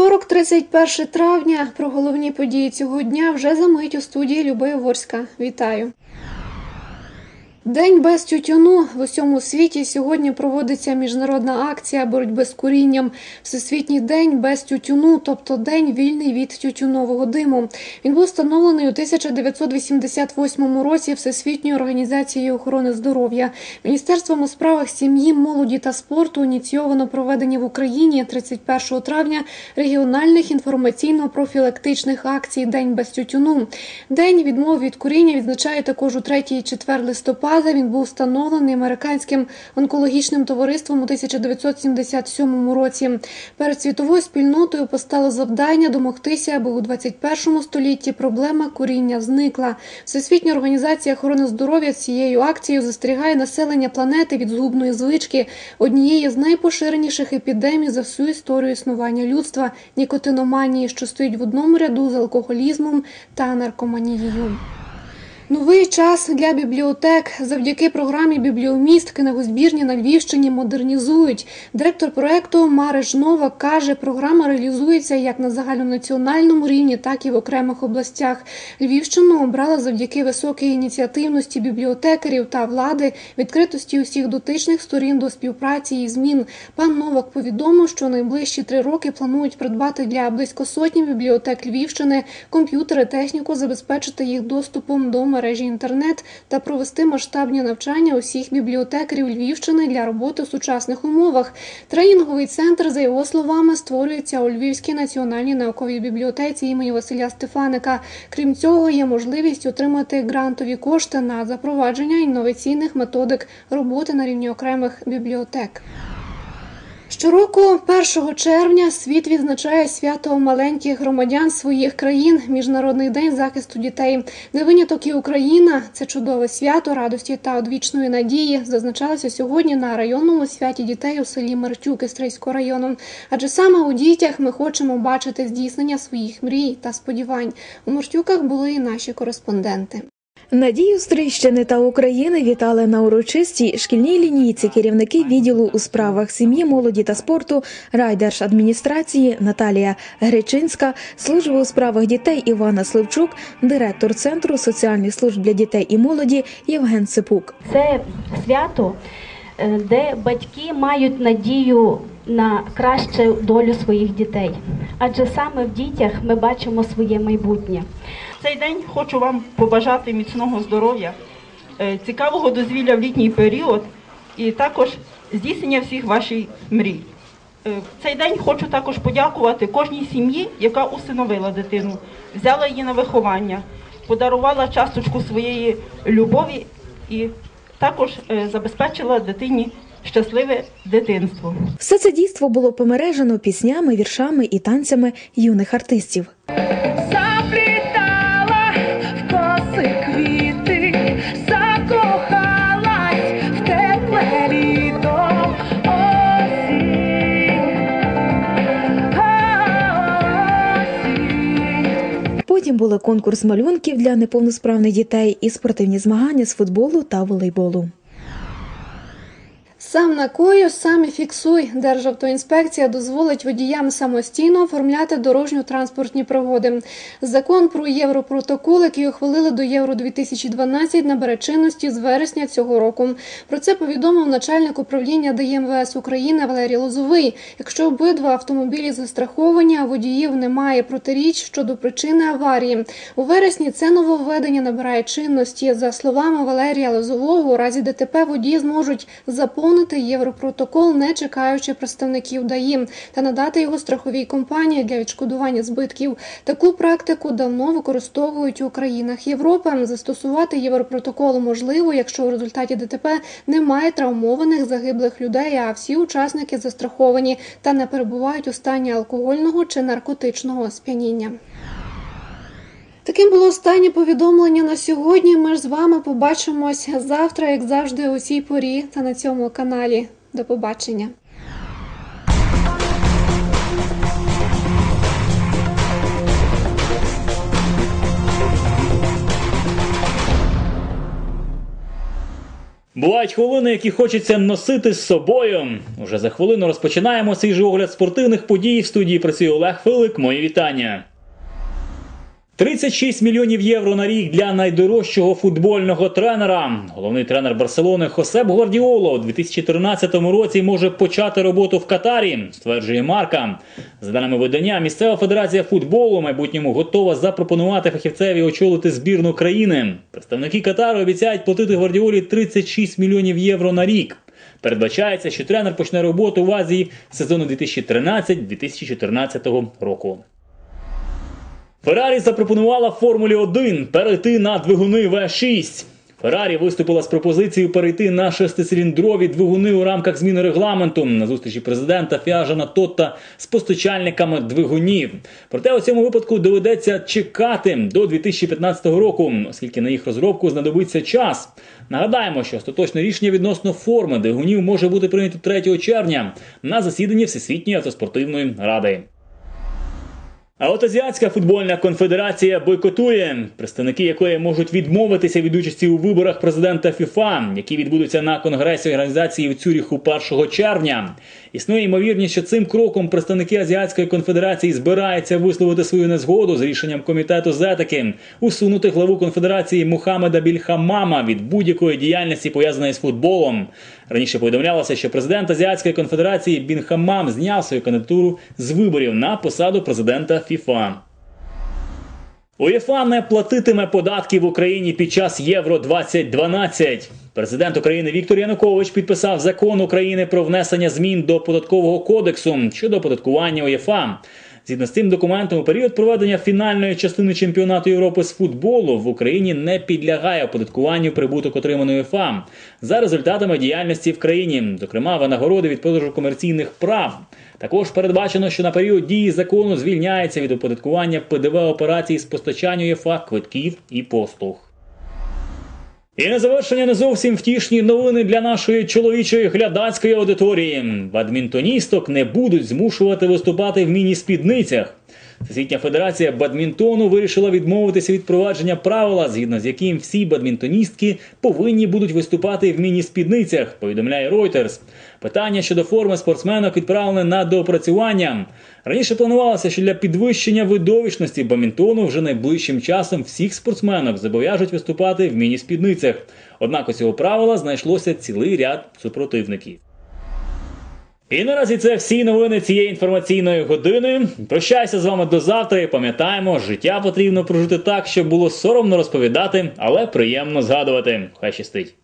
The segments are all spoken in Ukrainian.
Вівторок, 31 травня. Про головні події цього дня вже за мить у студії Люби Ворська. Вітаю. День без тютюну в усьому світі сьогодні проводиться міжнародна акція боротьби з курінням. Всесвітній день без тютюну, тобто день вільний від тютюнового диму. Він був встановлений у 1988 році Всесвітньою організацією охорони здоров'я. Міністерством у справах сім'ї, молоді та спорту ініційовано проведення в Україні 31 травня регіональних інформаційно-профілактичних акцій День без тютюну. День відмови від куріння відзначає також у 3-4 листопада листопада він був встановлений американським онкологічним товариством у 1977 році. Перед світовою спільнотою постало завдання домогтися, аби у 21 столітті проблема куріння зникла. Всесвітня організація охорони здоров'я цією акцією застерігає населення планети від згубної звички, однієї з найпоширеніших епідемій за всю історію існування людства нікотиноманії, що стоїть в одному ряду з алкоголізмом та наркоманією. Новий час для бібліотек завдяки програмі Бібліоміст книгозбірні на Львівщині модернізують. Директор проекту Мари Жнова каже, програма реалізується як на загальнонаціональному рівні, так і в окремих областях. Львівщину обрала завдяки високій ініціативності бібліотекарів та влади, відкритості усіх дотичних сторін до співпраці і змін. Пан Новак повідомив, що найближчі три роки планують придбати для близько сотні бібліотек Львівщини комп'ютери, техніку, забезпечити їх доступом до мережі інтернет та провести масштабні навчання усіх бібліотекарів Львівщини для роботи в сучасних умовах. Тренінговий центр, за його словами, створюється у Львівській національній науковій бібліотеці імені Василя Стефаника. Крім цього, є можливість отримати грантові кошти на запровадження інноваційних методик роботи на рівні окремих бібліотек. Щороку, 1 червня, світ відзначає свято маленьких громадян своїх країн, міжнародний день захисту дітей. Не виняток і Україна це чудове свято радості та одвічної надії. Зазначалося сьогодні на районному святі дітей у селі Мертюки Стрийського району. Адже саме у дітях ми хочемо бачити здійснення своїх мрій та сподівань. У Мертюках були і наші кореспонденти. Надію Стрищини та України вітали на урочистій шкільній лінійці керівники відділу у справах сім'ї, молоді та спорту райдержадміністрації Наталія Гречинська, служби у справах дітей Івана Сливчук, директор центру соціальних служб для дітей і молоді Євген Сипук. Це свято, е, де батьки мають надію на кращу долю своїх дітей, адже саме в дітях ми бачимо своє майбутнє цей день хочу вам побажати міцного здоров'я, е, цікавого дозвілля в літній період і також здійснення всіх ваших мрій. Е, цей день хочу також подякувати кожній сім'ї, яка усиновила дитину, взяла її на виховання, подарувала часточку своєї любові і також е, забезпечила дитині щасливе дитинство. Все це дійство було помережено піснями, віршами і танцями юних артистів. Потім були конкурс малюнків для неповносправних дітей і спортивні змагання з футболу та волейболу. Сам накою, сам і фіксуй. Державтоінспекція дозволить водіям самостійно оформляти дорожньо-транспортні пригоди. Закон про європротокол, який ухвалили до Євро 2012 набере чинності з вересня цього року. Про це повідомив начальник управління ДМВС України Валерій Лозовий. Якщо обидва автомобілі застраховані, а водіїв немає протиріч щодо причини аварії. У вересні це нововведення набирає чинності. За словами Валерія Лозового, у разі ДТП водії зможуть заповнити виконати європротокол, не чекаючи представників ДАІ, та надати його страховій компанії для відшкодування збитків. Таку практику давно використовують у країнах Європи. Застосувати європротокол можливо, якщо у результаті ДТП немає травмованих загиблих людей, а всі учасники застраховані та не перебувають у стані алкогольного чи наркотичного сп'яніння. Таким було останнє повідомлення на сьогодні. Ми ж з вами побачимось завтра, як завжди, у цій порі та на цьому каналі. До побачення. Бувають хвилини, які хочеться носити з собою. Уже за хвилину розпочинаємо свій же огляд спортивних подій. В студії працює Олег Филик. Мої вітання. 36 мільйонів євро на рік для найдорожчого футбольного тренера. Головний тренер Барселони Хосеп Гвардіоло у 2013 році може почати роботу в Катарі, стверджує Марка. За даними видання, місцева федерація футболу майбутньому готова запропонувати фахівцеві очолити збірну країни. Представники Катару обіцяють платити Гвардіолі 36 мільйонів євро на рік. Передбачається, що тренер почне роботу в Азії сезону 2013-2014 року. Феррарі запропонувала Формулі 1 перейти на двигуни В6. Феррарі виступила з пропозицією перейти на шестициліндрові двигуни у рамках зміни регламенту на зустрічі президента Фіажана Тотта з постачальниками двигунів. Проте у цьому випадку доведеться чекати до 2015 року, оскільки на їх розробку знадобиться час. Нагадаємо, що остаточне рішення відносно форми двигунів може бути прийнято 3 червня на засіданні Всесвітньої автоспортивної ради. А от Азіатська футбольна конфедерація бойкотує, представники якої можуть відмовитися від участі у виборах президента ФІФА, які відбудуться на конгресі організації в Цюріху 1 червня. Існує ймовірність, що цим кроком представники Азіатської конфедерації збираються висловити свою незгоду з рішенням комітету з етики усунути главу конфедерації Мухаммеда Більхамама від будь-якої діяльності пов'язаної з футболом. Раніше повідомлялося, що президент Азіатської конфедерації Бін Хамам зняв свою кандидатуру з виборів на посаду президента ФІФА. УЄФА не платитиме податки в Україні під час Євро 2012. Президент України Віктор Янукович підписав закон України про внесення змін до податкового кодексу щодо оподаткування УЄФА. Згідно з цим документом, у період проведення фінальної частини чемпіонату Європи з футболу в Україні не підлягає оподаткуванню прибуток отриманої УЄФА за результатами діяльності в країні, зокрема винагороди від продажу комерційних прав. Також передбачено, що на період дії закону звільняється від оподаткування ПДВ операцій з постачання ЄФА квитків і послуг. І на завершення не зовсім втішні новини для нашої чоловічої глядацької аудиторії. Бадмінтоністок не будуть змушувати виступати в міні-спідницях. Всесвітня федерація бадмінтону вирішила відмовитися від провадження правила, згідно з яким всі бадмінтоністки повинні будуть виступати в міні-спідницях, повідомляє Reuters. Питання щодо форми спортсменок відправлене на доопрацювання. Раніше планувалося, що для підвищення видовищності бадмінтону вже найближчим часом всіх спортсменок зобов'яжуть виступати в міні-спідницях. Однак у цього правила знайшлося цілий ряд супротивників. І наразі це всі новини цієї інформаційної години. Прощаюся з вами до завтра і пам'ятаємо, життя потрібно прожити так, щоб було соромно розповідати, але приємно згадувати. Хай щастить.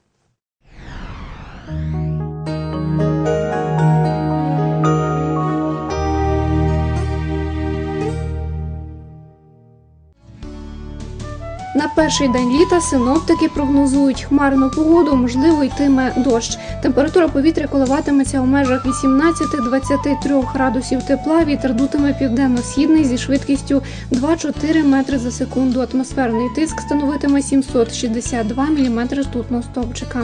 Перший день літа синоптики прогнозують хмарну погоду, можливо, йтиме дощ. Температура повітря коливатиметься у межах 18-23 градусів тепла. Вітер дутиме південно-східний зі швидкістю 2-4 метри за секунду. Атмосферний тиск становитиме 762 мм ртутного стовпчика.